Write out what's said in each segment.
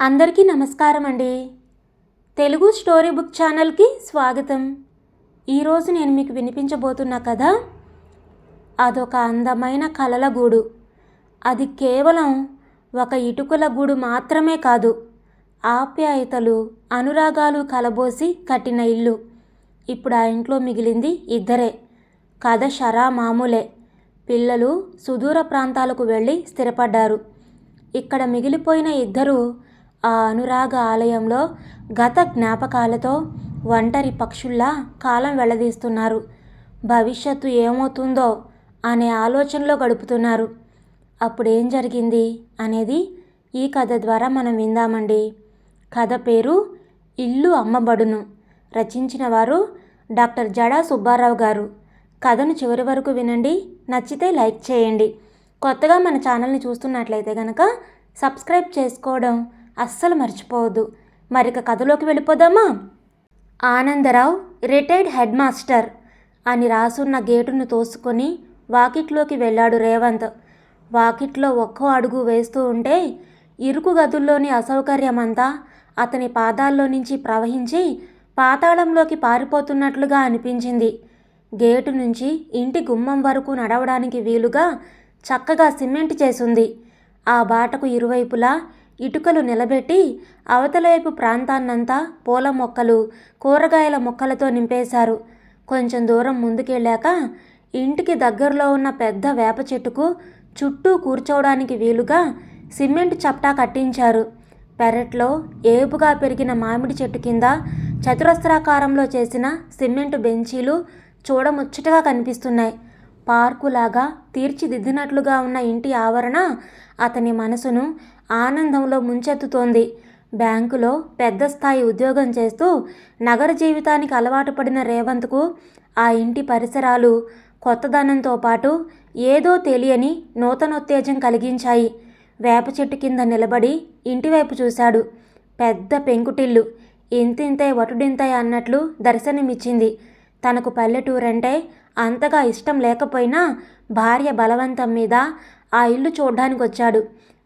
అందరికీ నమస్కారం అండి. తెలుగు స్టోరీ బుక్ ఛానల్కి స్వాగతం. ఈరోజు నేను మీకు వినిపించబోతున్న కథ అదొక అందమైన కలల గూడు. అది కేవలం ఒక ఇటుకల గూడు మాత్రమే కాదు ఆప్యాయతలు అనురాగాలు కలబోసి కట్టిన ఇల్లు. ఇప్పుడు ఆ ఇంట్లో మిగిలింది ఇద్దరే. కథ షరా మామూలే. పిల్లలు సుదూర ప్రాంతాలకు వెళ్ళి స్థిరపడ్డారు. ఇక్కడ మిగిలిపోయిన ఇద్దరు ఆ అనురాగ ఆలయంలో గత జ్ఞాపకాలతో ఒంటరి పక్షుల్లా కాలం వెళ్ళదీస్తున్నారు భవిష్యత్తు ఏమవుతుందో అనే ఆలోచనలో గడుపుతున్నారు. అప్పుడు ఏం జరిగింది అనేది ఈ కథ ద్వారా మనం విందామండి. కథ పేరు ఇల్లు అమ్మబడును. రచించిన వారు డాక్టర్ జడా సుబ్బారావు గారు. కథను చివరి వరకు వినండి నచ్చితే లైక్ చేయండి. కొత్తగా మన ఛానల్ని చూస్తున్నట్లయితే కనుక సబ్స్క్రైబ్ చేసుకోవడం అస్సలు మర్చిపోవద్దు. మరిక కథలోకి వెళ్ళిపోదామా? ఆనందరావు రిటైర్డ్ హెడ్ మాస్టర్ అని రాసున్న గేటును తోసుకొని వాకిట్లోకి వెళ్ళాడు రేవంత్. వాకిట్లో ఒక్కో అడుగు వేస్తూ ఉంటే ఇరుకు గదుల్లోని అసౌకర్యమంతా అతని పాదాల్లో నుంచి ప్రవహించి పాతాళంలోకి పారిపోతున్నట్లుగా అనిపించింది. గేటు నుంచి ఇంటి గుమ్మం వరకు నడవడానికి వీలుగా చక్కగా సిమెంట్ చేసుంది. ఆ బాటకు ఇరువైపులా ఇటుకలు నిలబెట్టి అవతలవైపు ప్రాంతాన్నంతా పూల మొక్కలు కూరగాయల మొక్కలతో నింపేశారు. కొంచెం దూరం ముందుకెళ్ళాక ఇంటికి దగ్గరలో ఉన్న పెద్ద వేప చెట్టుకు చుట్టూ కూర్చోవడానికి వీలుగా సిమెంట్ చప్టా కట్టించారు. పెరట్లో ఏపుగా పెరిగిన మామిడి చెట్టు కింద చతురస్రాకారంలో చేసిన సిమెంట్ బెంచీలు చూడముచ్చటగా కనిపిస్తున్నాయి. పార్కులాగా తీర్చిదిద్దినట్లుగా ఉన్న ఇంటి ఆవరణ అతని మనసును ఆనందంలో ముంచెత్తుతోంది. బ్యాంకులో పెద్ద స్థాయి ఉద్యోగం చేస్తూ నగర జీవితానికి అలవాటు పడిన రేవంత్కు ఆ ఇంటి పరిసరాలు కొత్తదనంతో పాటు ఏదో తెలియని నూతనోత్తేజం కలిగించాయి. వేప చెట్టు కింద నిలబడి ఇంటివైపు చూశాడు. పెద్ద పెంకుటిల్లు. ఇంతింతే వటుడింతై అన్నట్లు దర్శనమిచ్చింది. తనకు పల్లెటూరంటే అంతగా ఇష్టం లేకపోయినా భార్య బలవంతం మీద ఆ ఇల్లు చూడ్డానికి వచ్చాడు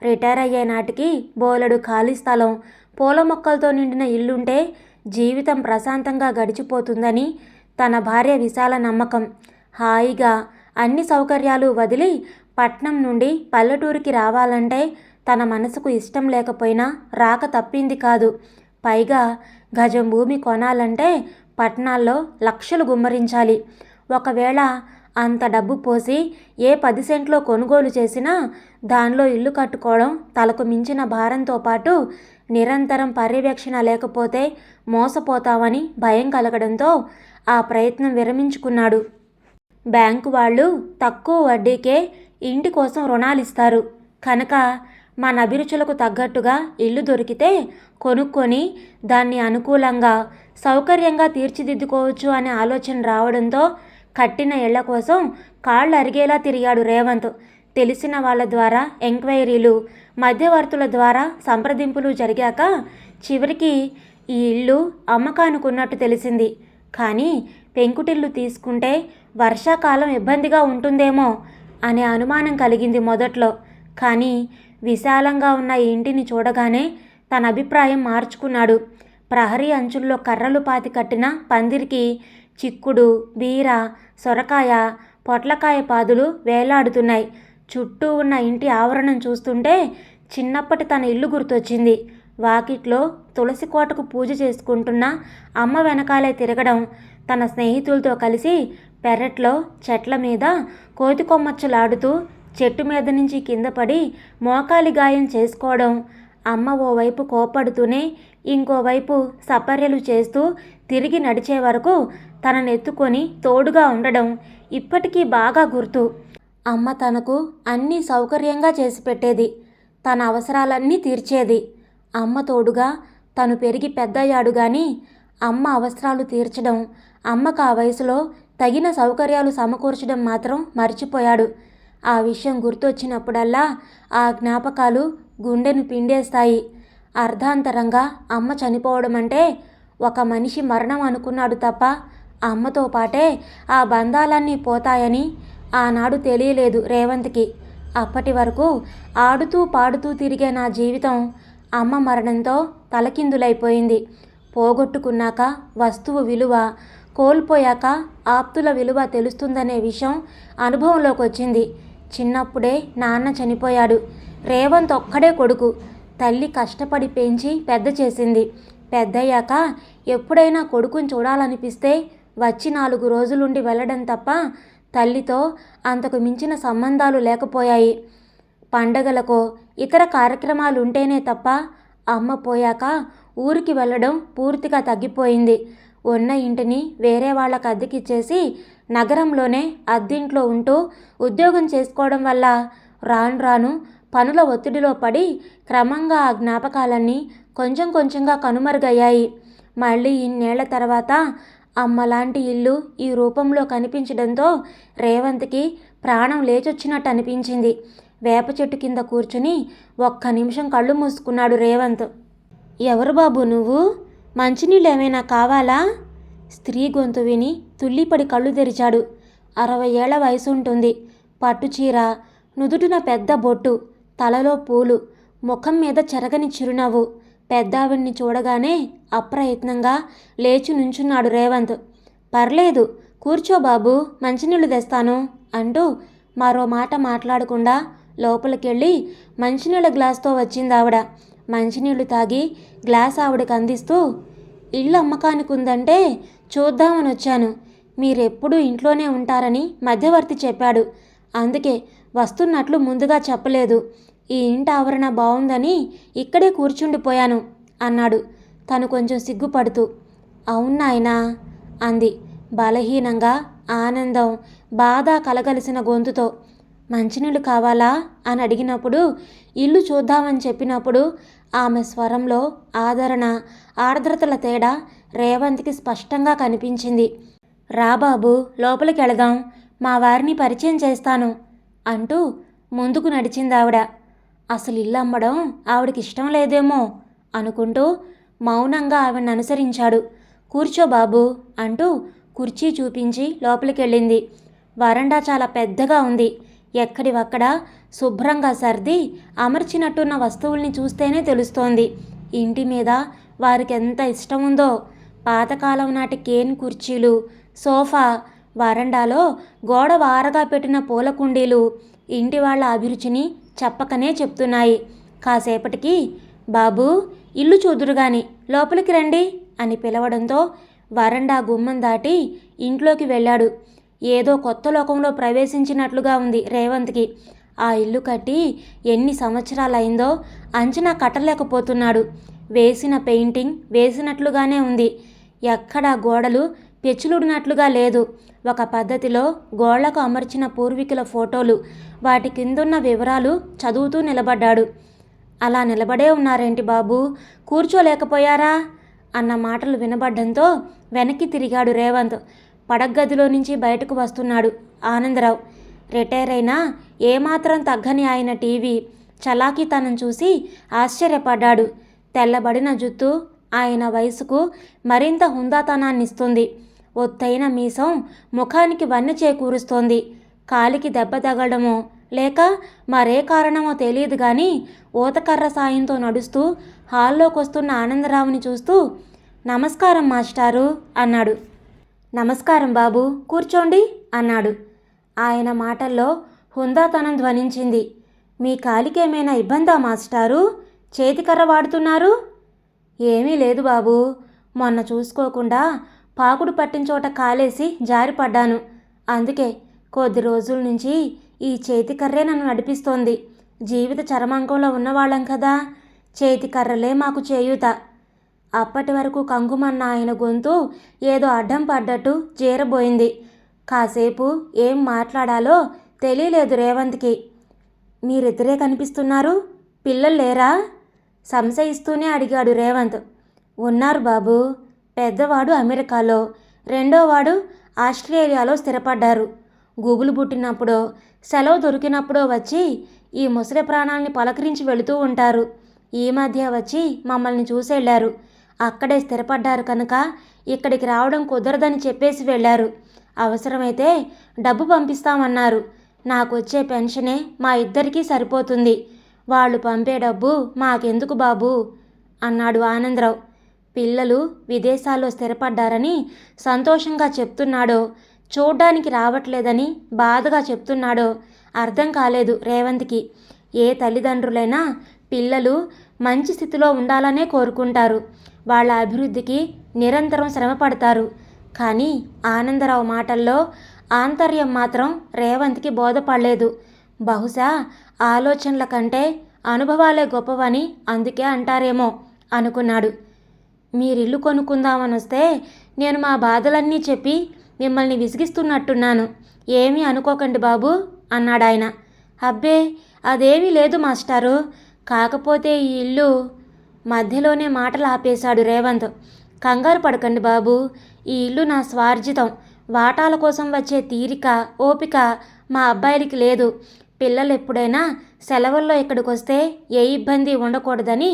రిటైర్ అయ్యే నాటికి బోలెడు ఖాళీ స్థలం పూల మొక్కలతో నిండిన ఇల్లుంటే జీవితం ప్రశాంతంగా గడిచిపోతుందని తన భార్య విశాల నమ్మకం. హాయిగా అన్ని సౌకర్యాలు వదిలి పట్నం నుండి పల్లెటూరికి రావాలంటే తన మనసుకు ఇష్టం లేకపోయినా రాక తప్పింది కాదు. పైగా గజం భూమి కొనాలంటే పట్నాల్లో లక్షలు గుమ్మరించాలి. ఒకవేళ అంత డబ్బు పోసి ఏ పది సెంట్లో కొనుగోలు చేసినా దానిలో ఇల్లు కట్టుకోవడం తలకు మించిన భారంతో పాటు నిరంతరం పర్యవేక్షణ లేకపోతే మోసపోతామని భయం కలగడంతో ఆ ప్రయత్నం విరమించుకున్నాడు. బ్యాంకు వాళ్ళు తక్కువ వడ్డీకే ఇంటి కోసం రుణాలు ఇస్తారు కనుక మన అభిరుచులకు తగ్గట్టుగా ఇల్లు దొరికితే కొనుక్కొని దాన్ని అనుకూలంగా సౌకర్యంగా తీర్చిదిద్దుకోవచ్చు అనే ఆలోచన రావడంతో కట్టిన ఇళ్ళ కోసం కాళ్ళు అరిగేలా తిరిగాడు రేవంత్. తెలిసిన వాళ్ళ ద్వారా ఎంక్వైరీలు మధ్యవర్తుల ద్వారా సంప్రదింపులు జరిగాక చివరికి ఈ ఇల్లు అమ్మకానుకున్నట్టు తెలిసింది. కానీ పెంకుటిల్లు తీసుకుంటే వర్షాకాలం ఇబ్బందిగా ఉంటుందేమో అనే అనుమానం కలిగింది మొదట్లో. కానీ విశాలంగా ఉన్న ఈ ఇంటిని చూడగానే తన అభిప్రాయం మార్చుకున్నాడు. ప్రహరీ అంచుల్లో కర్రలు పాతి కట్టిన పందిరికి చిక్కుడు బీర సొరకాయ పొట్లకాయ పాదులు వేలాడుతున్నాయి. చుట్టూ ఉన్న ఇంటి ఆవరణం చూస్తుంటే చిన్నప్పటి తన ఇల్లు గుర్తొచ్చింది. వాకిట్లో తులసి కోటకు పూజ చేసుకుంటున్న అమ్మ వెనకాలే తిరగడం తన స్నేహితులతో కలిసి పెరట్లో చెట్ల మీద కోతి కొమ్మచ్చులాడుతూ చెట్టు మీద నుంచి కింద పడి మోకాలి గాయం చేసుకోవడం అమ్మ ఓవైపు కోపడుతూనే ఇంకోవైపు సపర్యలు చేస్తూ తిరిగి నడిచే వరకు తనను ఎత్తుకొని తోడుగా ఉండడం ఇప్పటికీ బాగా గుర్తు. అమ్మ తనకు అన్నీ సౌకర్యంగా చేసి పెట్టేది. తన అవసరాలన్నీ తీర్చేది. అమ్మ తోడుగా తను పెరిగి పెద్దయ్యాడు కానీ అమ్మ అవసరాలు తీర్చడం అమ్మకు ఆ వయసులో తగిన సౌకర్యాలు సమకూర్చడం మాత్రం మర్చిపోయాడు. ఆ విషయం గుర్తొచ్చినప్పుడల్లా ఆ జ్ఞాపకాలు గుండెను పిండేస్తాయి. అర్ధాంతరంగా అమ్మ చనిపోవడం అంటే ఒక మనిషి మరణం అనుకున్నాడు తప్ప అమ్మతో పాటే ఆ బంధాలన్నీ పోతాయని ఆనాడు తెలియలేదు రేవంత్కి. అప్పటి వరకు ఆడుతూ పాడుతూ తిరిగే నా జీవితం అమ్మ మరణంతో తలకిందులైపోయింది. పోగొట్టుకున్నాక వస్తువు విలువ కోల్పోయాక ఆప్తుల విలువ తెలుస్తుందనే విషయం అనుభవంలోకి వచ్చింది చిన్నప్పుడే నాన్న చనిపోయాడు. రేవంత్ ఒక్కడే కొడుకు. తల్లి కష్టపడి పెంచి పెద్ద చేసింది. పెద్దయ్యాక ఎప్పుడైనా కొడుకుని చూడాలనిపిస్తే వచ్చి నాలుగు రోజులుండి వెళ్ళడం తప్ప తల్లితో అంతకు మించిన సంబంధాలు లేకపోయాయి. పండగలకో ఇతర కార్యక్రమాలు ఉంటేనే తప్ప అమ్మ పోయాక ఊరికి వెళ్ళడం పూర్తిగా తగ్గిపోయింది. ఉన్న ఇంటిని వేరే వాళ్ళకి అద్దెకిచ్చేసి నగరంలోనే అద్దింట్లో ఉంటూ ఉద్యోగం చేసుకోవడం వల్ల రాను రాను పనుల ఒత్తిడిలో పడి క్రమంగా ఆ జ్ఞాపకాలన్నీ కొంచెం కొంచెంగా కనుమరుగయ్యాయి. మళ్ళీ ఇన్నేళ్ళ తర్వాత అమ్మలాంటి ఇల్లు ఈ రూపంలో కనిపించడంతో రేవంత్కి ప్రాణం లేచొచ్చినట్టు అనిపించింది. వేప చెట్టు కింద కూర్చుని ఒక్క నిమిషం కళ్ళు మూసుకున్నాడు రేవంత్. ఎవరు బాబు నువ్వు? మంచినీళ్ళు ఏమైనా కావాలా? స్త్రీ గొంతు విని తుల్లిపడి కళ్ళు తెరిచాడు. అరవై ఏళ్ళ వయసు ఉంటుంది పట్టుచీర నుదుటిన పెద్ద బొట్టు తలలో పూలు ముఖం మీద చెరగని చిరునవ్వు పెద్దావిడ్ని చూడగానే అప్రయత్నంగా లేచి నుంచున్నాడు రేవంత్. పర్లేదు కూర్చో బాబు మంచినీళ్ళు తెస్తాను అంటూ మరో మాట మాట్లాడకుండా లోపలికెళ్ళి మంచినీళ్ళ గ్లాస్తో వచ్చింది ఆవిడ మంచినీళ్ళు తాగి గ్లాస్ ఆవిడకి అందిస్తూ ఇల్లు అమ్మకానికి ఉందంటే చూద్దామని వచ్చాను. మీరెప్పుడూ ఇంట్లోనే ఉంటారని మధ్యవర్తి చెప్పాడు. అందుకే వస్తున్నట్లు ముందుగా చెప్పలేదు. ఈ ఇంటి ఆవరణ బాగుందని ఇక్కడే కూర్చుండిపోయాను అన్నాడు. తను కొంచెం సిగ్గుపడుతూ. అవునాయనా అంది. బలహీనంగా ఆనందం బాధ కలగలిసిన గొంతుతో. మంచినీళ్ళు కావాలా? అని అడిగినప్పుడు ఇల్లు చూద్దామని చెప్పినప్పుడు ఆమె స్వరంలో ఆదరణ ఆర్ద్రతల తేడా రేవంత్కి స్పష్టంగా కనిపించింది. రా బాబు లోపలికి వెళదాం మా వారిని పరిచయం చేస్తాను అంటూ ముందుకు నడిచింది ఆవిడ అసలు ఇల్లు అమ్మడం ఆవిడకి ఇష్టం లేదేమో అనుకుంటూ మౌనంగా ఆవిడని అనుసరించాడు. కూర్చో బాబు అంటూ కుర్చీ చూపించి లోపలికెళ్ళింది. వరండా చాలా పెద్దగా ఉంది. ఎక్కడివక్కడ శుభ్రంగా సర్ది అమర్చినట్టున్న వస్తువుల్ని చూస్తేనే తెలుస్తోంది. ఇంటి మీద వారికి ఎంత ఇష్టం ఉందో పాతకాలం నాటి కేన్ కుర్చీలు సోఫా వరండాలో గోడ వారగా పెట్టిన పూల కుండీలు ఇంటి వాళ్ళ అభిరుచిని చెప్పకనే చెప్తున్నాయి. కాసేపటికి బాబు ఇల్లు చూదురుగాని లోపలికి రండి అని పిలవడంతో వరండా గుమ్మం దాటి ఇంట్లోకి వెళ్ళాడు. ఏదో కొత్త లోకంలో ప్రవేశించినట్లుగా ఉంది రేవంత్కి. ఆ ఇల్లు కట్టి ఎన్ని సంవత్సరాలైందో అంచనా కట్టలేకపోతున్నాడు. వేసిన పెయింటింగ్ వేసినట్లుగానే ఉంది. ఎక్కడా గోడలు పెచ్చులుడినట్లుగా లేదు. ఒక పద్ధతిలో గోళ్ళకు అమర్చిన పూర్వీకుల ఫోటోలు వాటి కిందున్న వివరాలు చదువుతూ నిలబడ్డాడు. అలా నిలబడే ఉన్నారేంటి బాబు? కూర్చోలేకపోయారా? అన్న మాటలు వినబడ్డంతో వెనక్కి తిరిగాడు రేవంత్. పడగ్గదిలో నుంచి బయటకు వస్తున్నాడు ఆనందరావు. రిటైర్ అయినా ఏమాత్రం తగ్గని ఆయన టీవీ చలాకీతనం చూసి ఆశ్చర్యపడ్డాడు. తెల్లబడిన జుత్తు ఆయన వయసుకు మరింత హుందాతనాన్నిస్తుంది. ఒత్తైన మీసం ముఖానికి వన్నె చేకూరుస్తోంది. కాలికి దెబ్బ తగలడమో లేక మరే కారణమో తెలియదు కానీ ఊతకర్ర సాయంతో నడుస్తూ హాల్లోకి వస్తున్న ఆనందరావుని చూస్తూ నమస్కారం మాస్టారు అన్నాడు. నమస్కారం బాబు కూర్చోండి అన్నాడు. ఆయన మాటల్లో హుందాతనం ధ్వనించింది. మీ కాలికేమైనా ఇబ్బందా మాస్టారు? చేతికర్ర వాడుతున్నారు? ఏమీ లేదు బాబు. మొన్న చూసుకోకుండా పాకుడు పట్టిన చోట కాలేసి జారిపడ్డాను. అందుకే కొద్ది రోజుల నుంచి ఈ చేతికర్రే నన్ను నడిపిస్తోంది. జీవిత చరమాంకంలో ఉన్నవాళ్ళం కదా. చేతికర్రలే మాకు చేయూత. అప్పటి వరకు కంగుమన్న ఆయన గొంతు ఏదో అడ్డం పడ్డట్టు జీరబోయింది. కాసేపు ఏం మాట్లాడాలో తెలియలేదు రేవంత్కి. మీరిద్దరే కనిపిస్తున్నారు? పిల్లలు లేరా? సంశయిస్తూనే అడిగాడు రేవంత్. ఉన్నారు బాబు. పెద్దవాడు అమెరికాలో రెండోవాడు ఆస్ట్రేలియాలో స్థిరపడ్డారు. గూగులు పుట్టినప్పుడో సెలవు దొరికినప్పుడో వచ్చి ఈ ముసలి ప్రాణాలని పలకరించి వెళుతూ ఉంటారు. ఈ మధ్య వచ్చి మమ్మల్ని చూసెళ్ళారు. అక్కడే స్థిరపడ్డారు కనుక ఇక్కడికి రావడం కుదరదని చెప్పేసి వెళ్ళారు. అవసరమైతే డబ్బు పంపిస్తామన్నారు. నాకు వచ్చే పెన్షనే మా ఇద్దరికీ సరిపోతుంది. వాళ్ళు పంపే డబ్బు మాకెందుకు బాబు? అన్నాడు ఆనందరావు. పిల్లలు విదేశాల్లో స్థిరపడ్డారని సంతోషంగా చెప్తున్నాడో. చూడ్డానికి రావట్లేదని బాధగా చెప్తున్నాడో. అర్థం కాలేదు రేవంత్కి. ఏ తల్లిదండ్రులైనా పిల్లలు మంచి స్థితిలో ఉండాలనే కోరుకుంటారు. వాళ్ళ అభివృద్ధికి నిరంతరం శ్రమ పడతారు కానీ ఆనందరావు మాటల్లో ఆంతర్యం మాత్రం రేవంత్కి బోధపడలేదు. బహుశా ఆలోచనల కంటే అనుభవాలే గొప్పవని అందుకే అంటారేమో అనుకున్నాడు. మీరిల్లు కొనుక్కుందామని వస్తే నేను మా బాధలన్నీ చెప్పి మిమ్మల్ని విసిగిస్తున్నట్టున్నాను. ఏమీ అనుకోకండి బాబు అన్నాడాయన. అబ్బే అదేమీ లేదు మాస్టారు. కాకపోతే ఈ ఇల్లు మధ్యలోనే మాటలు ఆపేశాడు రేవంత్. కంగారు పడకండి బాబు ఈ ఇల్లు నా స్వార్జితం. వాటాల కోసం వచ్చే తీరిక ఓపిక మా అబ్బాయిలకి లేదు. పిల్లలు ఎప్పుడైనా సెలవుల్లో ఇక్కడికి వస్తే ఏ ఇబ్బంది ఉండకూడదని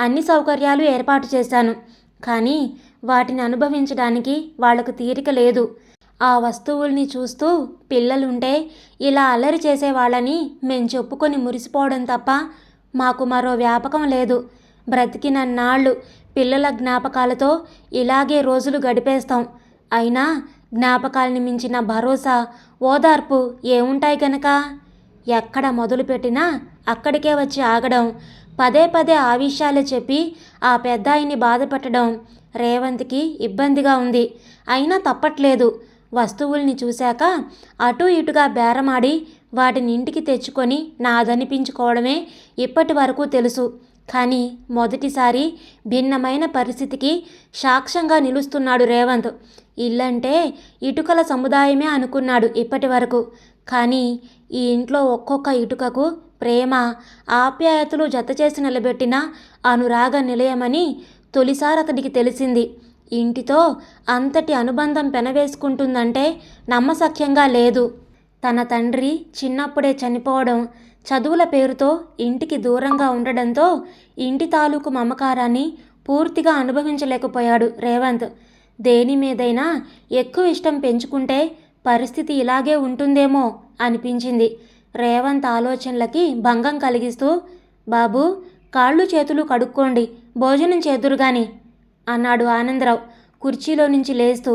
అన్ని సౌకర్యాలు ఏర్పాటు చేశాను. కానీ వాటిని అనుభవించడానికి వాళ్ళకు తీరిక లేదు. ఆ వస్తువుల్ని చూస్తూ పిల్లలుంటే ఇలా అల్లరి చేసేవాళ్ళని మేం చెప్పుకొని మురిసిపోవడం తప్ప మాకు మరో వ్యాపకం లేదు. బ్రతికినన్నాళ్ళు పిల్లల జ్ఞాపకాలతో ఇలాగే రోజులు గడిపేస్తాం. అయినా జ్ఞాపకాల్ని మించిన భరోసా ఓదార్పు ఏముంటాయి గనక? ఎక్కడ మొదలుపెట్టినా అక్కడికే వచ్చి ఆగడం. పదే పదే ఆ విషయాలే చెప్పి ఆ పెద్దాయిని బాధపెట్టడం రేవంత్కి ఇబ్బందిగా ఉంది. అయినా తప్పట్లేదు. వస్తువుల్ని చూశాక అటు ఇటుగా బేరమాడి వాటిని ఇంటికి తెచ్చుకొని నాదనిపించుకోవడమే ఇప్పటి వరకు తెలుసు. కానీ మొదటిసారి భిన్నమైన పరిస్థితికి సాక్ష్యంగా నిలుస్తున్నాడు రేవంత్. ఇల్లంటే ఇటుకల సముదాయమే అనుకున్నాడు ఇప్పటి వరకు. కానీ ఈ ఇంట్లో ఒక్కొక్క ఇటుకకు ప్రేమ ఆప్యాయతలు జతచేసి నిలబెట్టిన అనురాగ నిలయమని తొలిసారి అతడికి తెలిసింది. ఇంటితో అంతటి అనుబంధం పెనవేసుకుంటుందంటే నమ్మసఖ్యంగా లేదు. తన తండ్రి చిన్నప్పుడే చనిపోవడం చదువుల పేరుతో ఇంటికి దూరంగా ఉండడంతో ఇంటి తాలూకు మమకారాన్ని పూర్తిగా అనుభవించలేకపోయాడు రేవంత్. దేని మీదైనా ఎక్కువ ఇష్టం పెంచుకుంటే పరిస్థితి ఇలాగే ఉంటుందేమో అనిపించింది. రేవంత్ ఆలోచనలకి భంగం కలిగిస్తూ బాబు కాళ్ళు చేతులు కడుక్కోండి భోజనం చేదురుగాని అన్నాడు ఆనందరావు కుర్చీలో నుంచి లేస్తూ.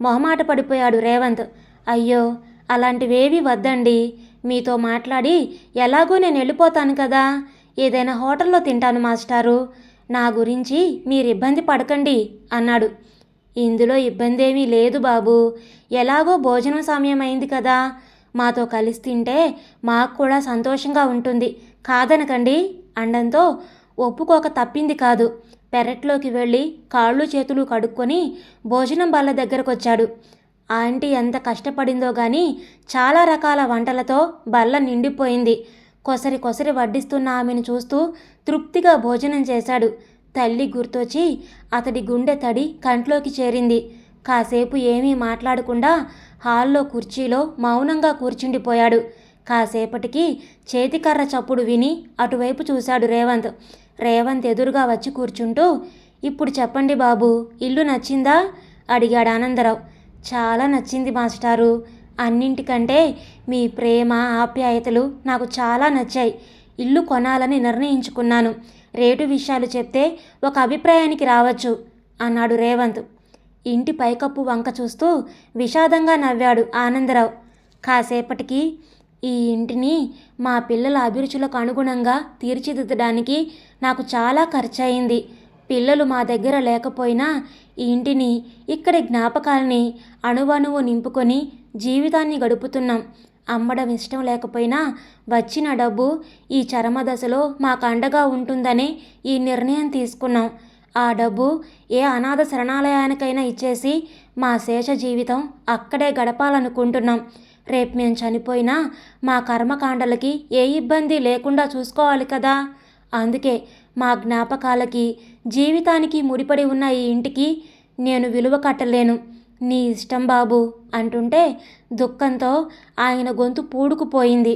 మొహమాట పడిపోయాడు రేవంత్. అయ్యో అలాంటివేవి వద్దండి. మీతో మాట్లాడి ఎలాగో నేను వెళ్ళిపోతాను కదా. ఏదైనా హోటల్లో తింటాను మాస్టారు. నా గురించి మీరు ఇబ్బంది పడకండి అన్నాడు. ఇందులో ఇబ్బంది ఏమీ లేదు బాబు. ఎలాగో భోజనం సమయం అయింది కదా. మాతో కలిసి తింటే మాకు కూడా సంతోషంగా ఉంటుంది. కాదనకండి అండంతో ఒప్పుకోక తప్పింది కాదు. పెరట్లోకి వెళ్ళి కాళ్ళు చేతులు కడుక్కొని భోజనం బల్ల దగ్గరకొచ్చాడు. ఆంటీ ఎంత కష్టపడిందో గాని చాలా రకాల వంటలతో బల్ల నిండిపోయింది. కొసరి కొసరి వడ్డిస్తున్న ఆమెను చూస్తూ తృప్తిగా భోజనం చేశాడు. తల్లి గుర్తొచ్చి అతడి గుండె తడి కంట్లోకి చేరింది. కాసేపు ఏమీ మాట్లాడకుండా హాల్లో కుర్చీలో మౌనంగా కూర్చుండిపోయాడు. కాసేపటికి చేతికర్ర చప్పుడు విని అటువైపు చూశాడు రేవంత్. రేవంత్ ఎదురుగా వచ్చి కూర్చుంటూ ఇప్పుడు చెప్పండి బాబు ఇల్లు నచ్చిందా? అడిగాడు ఆనందరావు. చాలా నచ్చింది మాస్టారు. అన్నింటికంటే మీ ప్రేమ ఆప్యాయతలు నాకు చాలా నచ్చాయి. ఇల్లు కొనాలని నిర్ణయించుకున్నాను. రేటు విషయాలు చెప్తే ఒక అభిప్రాయానికి రావచ్చు అన్నాడు రేవంత్. ఇంటి పైకప్పు వంక చూస్తూ విషాదంగా నవ్వాడు ఆనందరావు. కాసేపటికి ఈ ఇంటిని మా పిల్లల అభిరుచులకు అనుగుణంగా తీర్చిదిద్దడానికి నాకు చాలా ఖర్చయింది. పిల్లలు మా దగ్గర లేకపోయినా ఈ ఇంటిని ఇక్కడి జ్ఞాపకాలని అణువణువు నింపుకొని జీవితాన్ని గడుపుతున్నాం. అమ్మడం ఇష్టం లేకపోయినా వచ్చిన డబ్బు ఈ చరమ దశలో మాకు అండగా ఉంటుందనే ఈ నిర్ణయం తీసుకున్నాం. ఆ డబ్బు ఏ అనాథ శరణాలయానికైనా ఇచ్చేసి మా శేష జీవితం అక్కడే గడపాలనుకుంటున్నాం. రేపు మేము చనిపోయినా మా కర్మకాండలకి ఏ ఇబ్బంది లేకుండా చూసుకోవాలి కదా. అందుకే మా జ్ఞాపకాలకి జీవితానికి ముడిపడి ఉన్న ఈ ఇంటికి నేను విలువ కట్టలేను. నీ ఇష్టం బాబు అంటుంటే దుఃఖంతో ఆయన గొంతు పూడుకుపోయింది.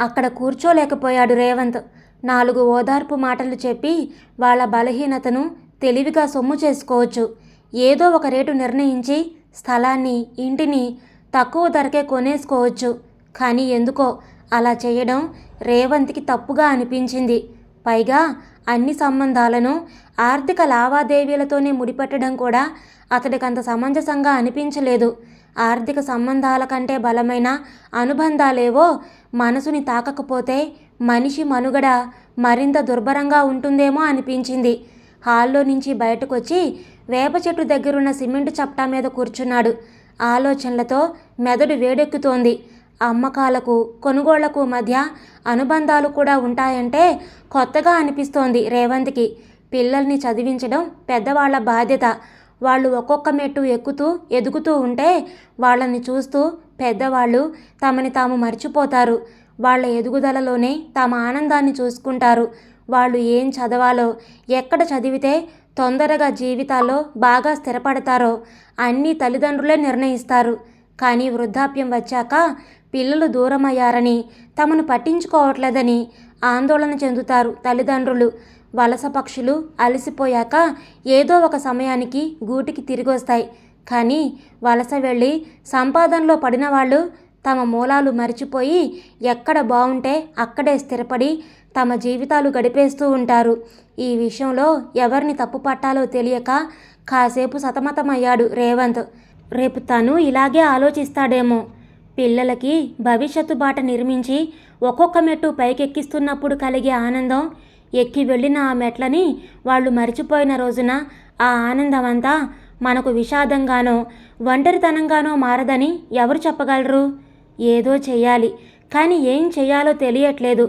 అక్కడ కూర్చోలేకపోయాడు రేవంత్. నాలుగు ఓదార్పు మాటలు చెప్పి వాళ్ళ బలహీనతను తెలివిగా సొమ్ము చేసుకోవచ్చు. ఏదో ఒక రేటు నిర్ణయించి స్థలాన్ని ఇంటిని తక్కువ ధరకే కొనేసుకోవచ్చు. కానీ ఎందుకో అలా చేయడం రేవంత్కి తప్పుగా అనిపించింది. పైగా అన్ని సంబంధాలను ఆర్థిక లావాదేవీలతోనే ముడిపెట్టడం కూడా అతడికి అంత సమంజసంగా అనిపించలేదు. ఆర్థిక సంబంధాల కంటే బలమైన అనుబంధాలేవో మనసుని తాకకపోతే మనిషి మనుగడ మరింత దుర్భరంగా ఉంటుందేమో అనిపించింది. హాల్లో నుంచి బయటకొచ్చి వేప చెట్టు దగ్గరున్న సిమెంట్ చప్టా మీద కూర్చున్నాడు. ఆలోచనలతో మెదడు వేడెక్కుతోంది. అమ్మకాలకు కొనుగోళ్ళకు మధ్య అనుబంధాలు కూడా ఉంటాయంటే కొత్తగా అనిపిస్తోంది రేవంత్కి. పిల్లల్ని చదివించడం పెద్దవాళ్ళ బాధ్యత. వాళ్ళు ఒక్కొక్క మెట్టు ఎక్కుతూ ఎదుగుతూ ఉంటే వాళ్ళని చూస్తూ పెద్దవాళ్ళు తమని తాము మర్చిపోతారు. వాళ్ళ ఎదుగుదలలోనే తమ ఆనందాన్ని చూసుకుంటారు. వాళ్ళు ఏం చదవాలో ఎక్కడ చదివితే తొందరగా జీవితాల్లో బాగా స్థిరపడతారో అన్నీ తల్లిదండ్రులే నిర్ణయిస్తారు. కానీ వృద్ధాప్యం వచ్చాక పిల్లలు దూరమయ్యారని తమను పట్టించుకోవట్లేదని ఆందోళన చెందుతారు తల్లిదండ్రులు. వలస పక్షులు అలసిపోయాక ఏదో ఒక సమయానికి గూటికి తిరిగి వస్తాయి కానీ వలస వెళ్ళి సంపాదనలో పడిన వాళ్ళు తమ మూలాలు మరిచిపోయి ఎక్కడ బాగుంటే అక్కడే స్థిరపడి తమ జీవితాలు గడిపేస్తూ ఉంటారు. ఈ విషయంలో ఎవరిని తప్పు పట్టాలో తెలియక కాసేపు సతమతమయ్యాడు రేవంత్. రేపు తను ఇలాగే ఆలోచిస్తాడేమో. పిల్లలకి భవిష్యత్తు బాట నిర్మించి ఒక్కొక్క మెట్టు పైకెక్కిస్తున్నప్పుడు కలిగే ఆనందం ఎక్కి వెళ్ళిన ఆ మెట్లని వాళ్ళు మరిచిపోయిన రోజున ఆ ఆనందం అంతా మనకు విషాదంగానో ఒంటరితనంగానో మారదని ఎవరు చెప్పగలరు? ఏదో చేయాలి కానీ ఏం చేయాలో తెలియట్లేదు.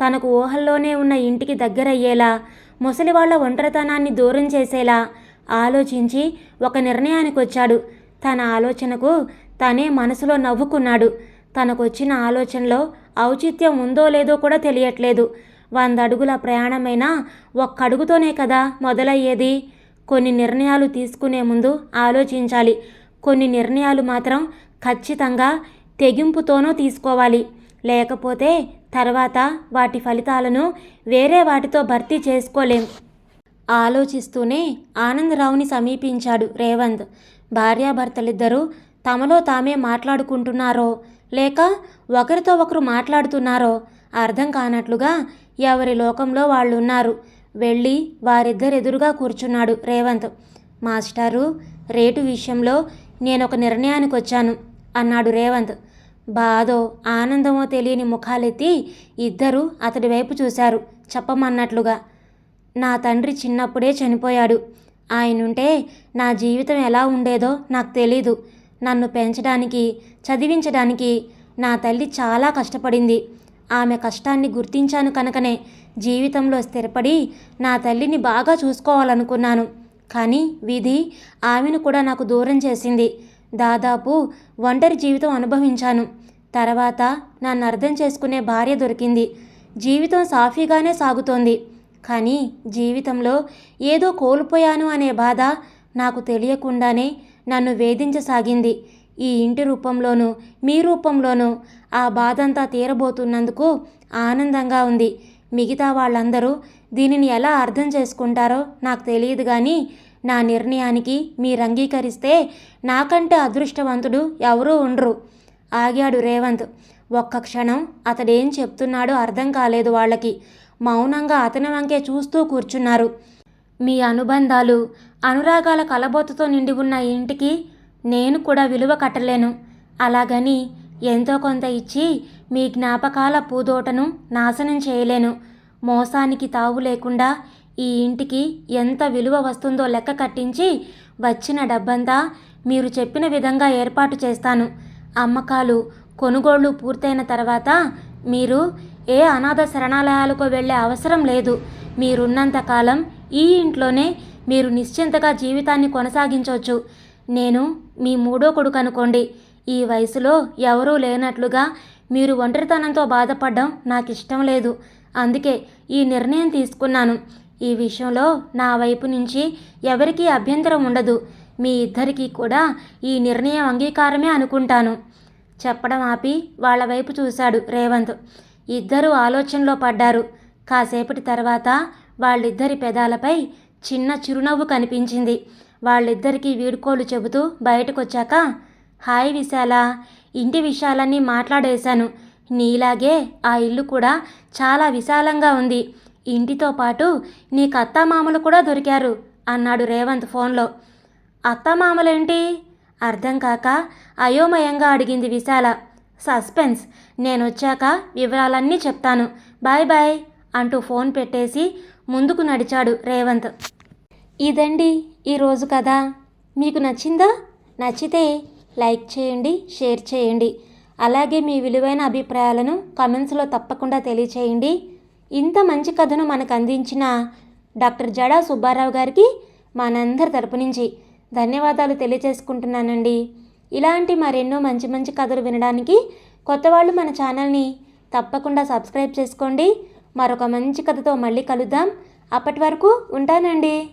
తనకు ఊహల్లోనే ఉన్న ఇంటికి దగ్గరయ్యేలా ముసలివాళ్ళ ఒంటరితనాన్ని దూరం చేసేలా ఆలోచించి ఒక నిర్ణయానికి వచ్చాడు తన ఆలోచనకు తనే మనసులో నవ్వుకున్నాడు. తనకొచ్చిన ఆలోచనలో ఔచిత్యం ఉందో లేదో కూడా తెలియట్లేదు. వంద అడుగుల ప్రయాణమైనా ఒక్క అడుగుతోనే కదా మొదలయ్యేది? కొన్ని నిర్ణయాలు తీసుకునే ముందు ఆలోచించాలి. కొన్ని నిర్ణయాలు మాత్రం ఖచ్చితంగా తెగింపుతోనూ తీసుకోవాలి. లేకపోతే తర్వాత వాటి ఫలితాలను వేరే వాటితో భర్తీ చేసుకోలేం. ఆలోచిస్తూనే ఆనందరావుని సమీపించాడు రేవంత్. భార్యాభర్తలిద్దరూ తమలో తామే మాట్లాడుకుంటున్నారో లేక ఒకరితో ఒకరు మాట్లాడుతున్నారో అర్థం కానట్లుగా ఎవరి లోకంలో వాళ్ళు ఉన్నారు వెళ్ళి వారిద్దరెదురుగా కూర్చున్నాడు రేవంత్. మాస్టారు రేటు విషయంలో నేను ఒక నిర్ణయానికి వచ్చాను అన్నాడు రేవంత్. బాధో ఆనందమో తెలియని ముఖాలెత్తి ఇద్దరూ అతడి వైపు చూశారు చెప్పమన్నట్లుగా. నా తండ్రి చిన్నప్పుడే చనిపోయాడు. ఆయనుంటే నా జీవితం ఎలా ఉండేదో నాకు తెలీదు. నన్ను పెంచడానికి చదివించడానికి నా తల్లి చాలా కష్టపడింది. ఆమె కష్టాన్ని గుర్తించాను కనుకనే జీవితంలో స్థిరపడి నా తల్లిని బాగా చూసుకోవాలనుకున్నాను. కానీ విధి ఆమెను కూడా నాకు దూరం చేసింది. దాదాపు ఒంటరి జీవితం అనుభవించాను. తర్వాత నన్ను అర్థం చేసుకునే భార్య దొరికింది. జీవితం సాఫీగానే సాగుతోంది. కానీ జీవితంలో ఏదో కోల్పోయాను అనే బాధ నాకు తెలియకుండానే నన్ను వేధించసాగింది. ఈ ఇంటి రూపంలోనూ మీ రూపంలోనూ ఆ బాధంతా తీరబోతున్నందుకు ఆనందంగా ఉంది. మిగతా వాళ్ళందరూ దీనిని ఎలా అర్థం చేసుకుంటారో నాకు తెలియదు కానీ నా నిర్ణయానికి మీరు అంగీకరిస్తే నాకంటే అదృష్టవంతుడు ఎవరూ ఉండరు. ఆగాడు రేవంత్. ఒక్క క్షణం అతడేం చెప్తున్నాడో అర్థం కాలేదు వాళ్ళకి. మౌనంగా అతని వంకే చూస్తూ కూర్చున్నారు. మీ అనుబంధాలు అనురాగాల కలబోతతో నిండి ఉన్న ఇంటికి నేను కూడా విలువ కట్టలేను. అలాగని ఎంతో కొంత ఇచ్చి మీ జ్ఞాపకాల పూదోటను నాశనం చేయలేను. మోసానికి తావు లేకుండా ఈ ఇంటికి ఎంత విలువ వస్తుందో లెక్క కట్టించి వచ్చిన డబ్బంతా మీరు చెప్పిన విధంగా ఏర్పాటు చేస్తాను. అమ్మకాలు కొనుగోళ్ళు పూర్తయిన తర్వాత మీరు ఏ అనాథ శరణాలయాలకు వెళ్ళే అవసరం లేదు. మీరున్నంతకాలం ఈ ఇంట్లోనే మీరు నిశ్చింతగా జీవితాన్ని కొనసాగించవచ్చు నేను మీ మూడో కొడుకు అనుకోండి. ఈ వయసులో ఎవరూ లేనట్లుగా మీరు ఒంటరితనంతో బాధపడడం నాకు ఇష్టం లేదు. అందుకే ఈ నిర్ణయం తీసుకున్నాను. ఈ విషయంలో నా వైపు నుంచి ఎవరికీ అభ్యంతరం ఉండదు. మీ ఇద్దరికీ కూడా ఈ నిర్ణయం అంగీకారమే అనుకుంటాను. చెప్పడం ఆపి వాళ్ళ వైపు చూశాడు రేవంత్. ఇద్దరూ ఆలోచనలో పడ్డారు. కాసేపటి తర్వాత వాళ్ళిద్దరి పెదాలపై చిన్న చిరునవ్వు కనిపించింది. వాళ్ళిద్దరికీ వీడుకోలు చెబుతూ బయటకొచ్చాక హాయ్ విశాల ఇంటి విషయాలన్నీ మాట్లాడేశాను. నీలాగే ఆ ఇల్లు కూడా చాలా విశాలంగా ఉంది. ఇంటితో పాటు నీకు అత్తామామలు కూడా దొరికారు అన్నాడు రేవంత్ ఫోన్లో. అత్తామామలేంటి? అర్థం కాక అయోమయంగా అడిగింది విశాల. సస్పెన్స్. నేను వచ్చాక వివరాలన్నీ చెప్తాను. బాయ్ బాయ్ అంటూ ఫోన్ పెట్టేసి ముందుకు నడిచాడు రేవంత్. ఇదండి ఈరోజు కథ. మీకు నచ్చిందా? నచ్చితే లైక్ చేయండి షేర్ చేయండి. అలాగే మీ విలువైన అభిప్రాయాలను కమెంట్స్లో తప్పకుండా తెలియచేయండి. ఇంత మంచి కథను మనకు అందించిన డాక్టర్ జడా సుబ్బారావు గారికి మనందరి తరపు నుంచి ధన్యవాదాలు తెలియజేసుకుంటున్నానండి. ఇలాంటి మరెన్నో మంచి మంచి కథలు వినడానికి కొత్త వాళ్ళు మన ఛానల్ని తప్పకుండా సబ్స్క్రైబ్ చేసుకోండి. మరొక మంచి కథతో మళ్ళీ కలుద్దాం. అప్పటి వరకు ఉంటానండి.